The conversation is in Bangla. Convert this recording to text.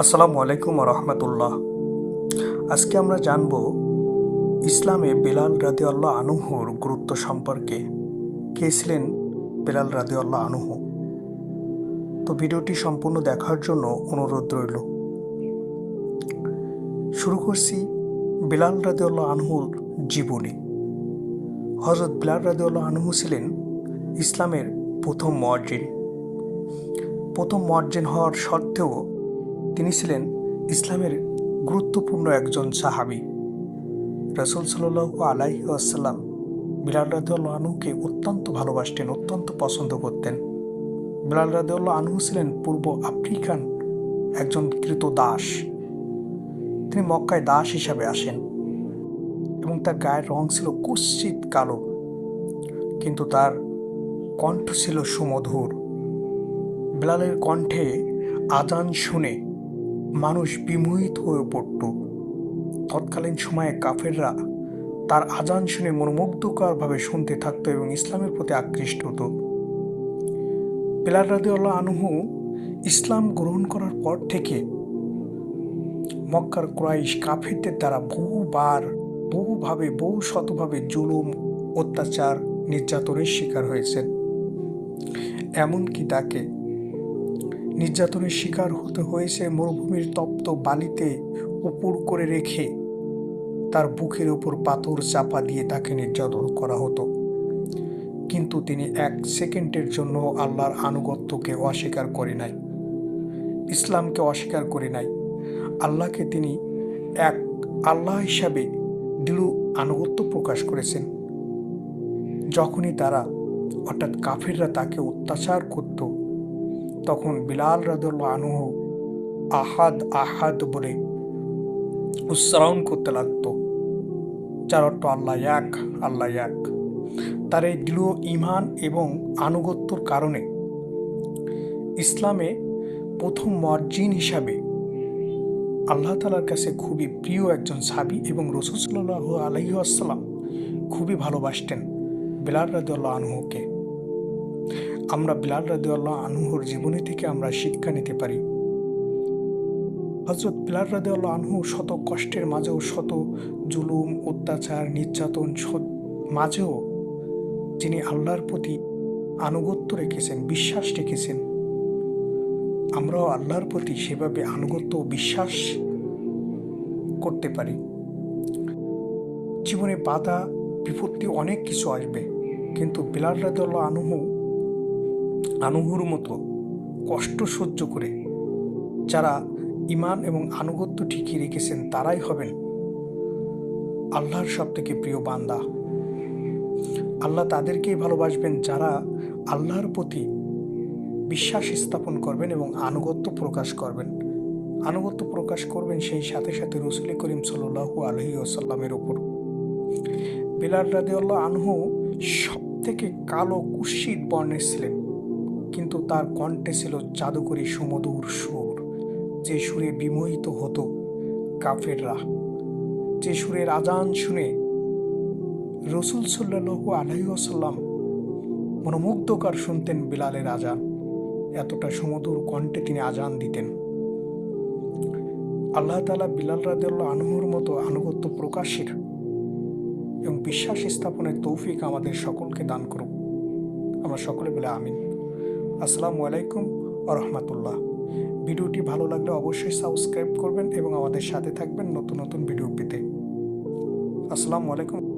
আসসালামু আলাইকুম রহমতুল্লাহ। আজকে আমরা জানব ইসলামে বেলাল রাদে আল্লাহ আনুহুর গুরুত্ব সম্পর্কে। কে ছিলেন বেলাল রাদে আল্লাহ আনুহু? তো ভিডিওটি সম্পূর্ণ দেখার জন্য অনুরোধ রইল। শুরু করছি বেলাল রাদে আল্লাহ আনহুর জীবনী। হজরত বেলাল রাদে আল্লাহ আনহু ছিলেন ইসলামের প্রথম মর্জিন প্রথম মর্জিন হওয়ার সত্ত্বেও তিনি ছিলেন ইসলামের গুরুত্বপূর্ণ একজন সাহাবি। রসুল সাল্লু আলাইহি আসাল্লাম বিলাল রাদিউল্লাহ আনহুকে অত্যন্ত ভালোবাসতেন, অত্যন্ত পছন্দ করতেন। বিলাল রাদিউল্লাহ আনহু ছিলেন পূর্ব আফ্রিকান একজন কৃত দাস। তিনি মক্কায় দাস হিসাবে আসেন এবং তার গায়ের রং ছিল কুশ্চিত কালো, কিন্তু তার কণ্ঠ ছিল সুমধুর। বিলালের কণ্ঠে আজান শুনে মানুষ বিমোহিত হয়ে পড়ত। তৎকালীন সময়ে কাফেররা তার আজান শুনে মনোমুগ্ধকরভাবে শুনতে থাকত এবং ইসলামের প্রতি আকৃষ্ট হতো। বেলাল রাদিউল্লাহ আনহু ইসলাম গ্রহণ করার পর থেকে মক্কার ক্রাইশ কাফেরদের দ্বারা বহুবার, বহুভাবে বহু শতভাবে জুলুম, অত্যাচার, নির্যাতনের শিকার হয়েছেন। এমনকি তাকে নির্যাতনের শিকার হতে হয়েছে মরুভূমির তপ্ত বালিতে উপর করে রেখে। তার বুকের উপর পাথর চাপা দিয়ে তাকে নির্যাতন করা হতো। কিন্তু তিনি এক সেকেন্ডের জন্য আল্লাহর আনুগত্যকে অস্বীকার করে নাই। ইসলামকে অস্বীকার করে নাই। আল্লাহকে তিনি এক আল্লাহ হিসাবে দৃঢ় আনুগত্য প্রকাশ করেছেন। যখনই তারা, অর্থাৎ কাফিররা তাকে অত্যাচার করত তখন বিলাল রাদুল্লাহ আনুহ আহাদ আহাদ বলে উচ্চারণ করতে লাগতো। যার অর্থ আল্লাহ এক আল্লাহ এক। তার এই দৃঢ় ইমান এবং আনুগত্যর কারণে ইসলামে প্রথম মর্জিন হিসাবে আল্লাহ তালার কাছে খুবই প্রিয় একজন সাবি এবং রসুসল্লাহ আলহি আসসালাম খুবই ভালোবাসতেন বিলাল রাদুল্লাহ আনহুকে। আমরা বিলাল রাদিউল্লাহ আনহুর জীবনী থেকে আমরা শিক্ষা নিতে পারি। হজরত বিলাল রাদিউল্লাহ আনহু শত কষ্টের মাঝেও শত জুলুম, অত্যাচার, নির্যাতন মাঝেও যিনি আল্লাহর প্রতি আনুগত্য রেখেছেন, বিশ্বাস রেখেছেন, আমরাও আল্লাহর প্রতি সেভাবে আনুগত্য বিশ্বাস করতে পারি। জীবনে বাধা, বিপত্তি অনেক কিছু আসবে, কিন্তু বিলাল রাদিউল্লাহ আনহু আনুহুর মতো কষ্ট সহ্য করে যারা ইমান এবং আনুগত্য ঠিকই রেখেছেন, তারাই হবেন আল্লাহর সব থেকে প্রিয় বান্দা। আল্লাহ তাদেরকেই ভালোবাসবেন যারা আল্লাহর প্রতি বিশ্বাস স্থাপন করবেন এবং আনুগত্য প্রকাশ করবেন। আনুগত্য প্রকাশ করবেন সেই সাথে সাথে রসুল করিম সাল্লু আলহি আসাল্লামের ওপর। বিলাল রাদেউল্লাহ আনহু সব থেকে কালো কুৎসিত বর্ণের ছিলেন। কিন্তু তার কণ্ঠে ছিল জাদুকরী সুমধুর সুর, যে সুরে বিমোহিত হতো কাফেররা। যে সুরের আজান শুনে রসুল সাল্লাহু আলহিউসাল্লাম মনোমুগ্ধকর শুনতেন বিলালের আজান এতটা সুমধুর কণ্ঠে তিনি আজান দিতেন। আল্লাহ তালা বিলাল রাদেল্লা আনহুর মতো আনুগত্য প্রকাশের এবং বিশ্বাস স্থাপনের তৌফিক আমাদের সকলকে দান করুক। আমরা সকলে বলে আমিন। আসসালামু আলাইকুম রহমতুল্লাহ। ভিডিওটি ভালো লাগলে অবশ্যই সাবস্ক্রাইব করবেন এবং আমাদের সাথে থাকবেন নতুন নতুন ভিডিও পেতে। আসসালামু আলাইকুম।